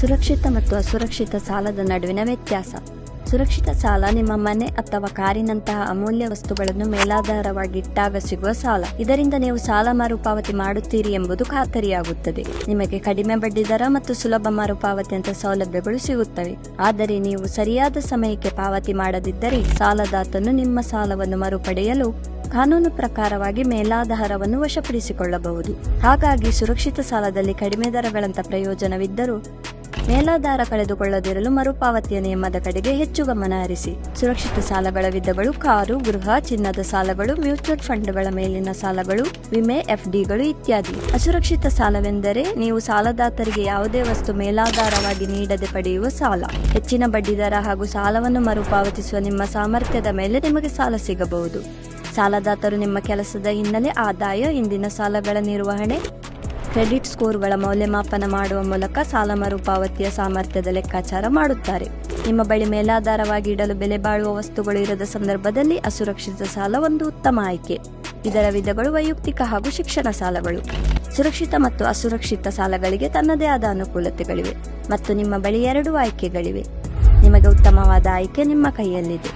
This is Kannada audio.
ಸುರಕ್ಷಿತ ಮತ್ತು ಅಸುರಕ್ಷಿತ ಸಾಲದ ನಡುವಿನ ವ್ಯತ್ಯಾಸ. ಸುರಕ್ಷಿತ ಸಾಲ ನಿಮ್ಮ ಮನೆ ಅಥವಾ ಕಾರಿನಂತಹ ಅಮೂಲ್ಯ ವಸ್ತುಗಳನ್ನು ಮೇಲಾಧಾರವಾಗಿಟ್ಟಾಗ ಸಿಗುವ ಸಾಲ. ಇದರಿಂದ ನೀವು ಸಾಲ ಮರುಪಾವತಿ ಮಾಡುತ್ತೀರಿ ಎಂಬುದು ಖಾತರಿಯಾಗುತ್ತದೆ. ನಿಮಗೆ ಕಡಿಮೆ ಬಡ್ಡಿ ದರ ಮತ್ತು ಸುಲಭ ಮರುಪಾವತಿಯಂತಹ ಸೌಲಭ್ಯಗಳು ಸಿಗುತ್ತವೆ. ಆದರೆ ನೀವು ಸರಿಯಾದ ಸಮಯಕ್ಕೆ ಪಾವತಿ ಮಾಡದಿದ್ದರೆ ಸಾಲದಾತನು ನಿಮ್ಮ ಸಾಲವನ್ನು ಮರುಪಡೆಯಲು ಕಾನೂನು ಪ್ರಕಾರವಾಗಿ ಮೇಲಾಧಾರವನ್ನು ವಶಪಡಿಸಿಕೊಳ್ಳಬಹುದು. ಹಾಗಾಗಿ ಸುರಕ್ಷಿತ ಸಾಲದಲ್ಲಿ ಕಡಿಮೆ ದರಗಳಂತ ಪ್ರಯೋಜನವಿದ್ದರೂ ಮೇಲಾಧಾರ ಕಳೆದುಕೊಳ್ಳದಿರಲು ಮರುಪಾವತಿಯ ನಿಯಮದ ಕಡೆಗೆ ಹೆಚ್ಚು ಗಮನ ಹರಿಸಿ. ಸುರಕ್ಷಿತ ಸಾಲಗಳ ವಿಧಗಳು, ಕಾರು, ಗೃಹ, ಚಿನ್ನದ ಸಾಲಗಳು, ಮ್ಯೂಚುವಲ್ ಫಂಡ್ಗಳ ಮೇಲಿನ ಸಾಲಗಳು, ವಿಮೆ, ಎಫ್ಡಿಗಳು ಇತ್ಯಾದಿ. ಅಸುರಕ್ಷಿತ ಸಾಲವೆಂದರೆ ನೀವು ಸಾಲದಾತರಿಗೆ ಯಾವುದೇ ವಸ್ತು ಮೇಲಾಧಾರವಾಗಿ ನೀಡದೆ ಪಡೆಯುವ ಸಾಲ. ಹೆಚ್ಚಿನ ಬಡ್ಡಿದರ ಹಾಗೂ ಸಾಲವನ್ನು ಮರುಪಾವತಿಸುವ ನಿಮ್ಮ ಸಾಮರ್ಥ್ಯದ ಮೇಲೆ ನಿಮಗೆ ಸಾಲ ಸಿಗಬಹುದು. ಸಾಲದಾತರು ನಿಮ್ಮ ಕೆಲಸದ ಹಿನ್ನೆಲೆ ಆದಾಯ, ಇಂದಿನ ಸಾಲಗಳ ನಿರ್ವಹಣೆ ಕ್ರೆಡಿಟ್ ಸ್ಕೋರ್ಗಳ ಮೌಲ್ಯಮಾಪನ ಮಾಡುವ ಮೂಲಕ ಸಾಲ ಮರುಪಾವತಿಯ ಸಾಮರ್ಥ್ಯದ ಲೆಕ್ಕಾಚಾರ ಮಾಡುತ್ತಾರೆ. ನಿಮ್ಮ ಬಳಿ ಮೇಲಾಧಾರವಾಗಿ ಇಡಲು ಬೆಲೆ ಬಾಳುವ ವಸ್ತುಗಳು ಇರದ ಸಂದರ್ಭದಲ್ಲಿ ಅಸುರಕ್ಷಿತ ಸಾಲ ಒಂದು ಉತ್ತಮ ಆಯ್ಕೆ. ಇದರ ವಿಧಗಳು ವೈಯಕ್ತಿಕ ಹಾಗೂ ಶಿಕ್ಷಣ ಸಾಲಗಳು. ಸುರಕ್ಷಿತ ಮತ್ತು ಅಸುರಕ್ಷಿತ ಸಾಲಗಳಿಗೆ ತನ್ನದೇ ಆದ ಅನುಕೂಲತೆಗಳಿವೆ ಮತ್ತು ನಿಮ್ಮ ಬಳಿ ಎರಡು ಆಯ್ಕೆಗಳಿವೆ. ನಿಮಗೆ ಉತ್ತಮವಾದ ಆಯ್ಕೆ ನಿಮ್ಮ ಕೈಯಲ್ಲಿದೆ.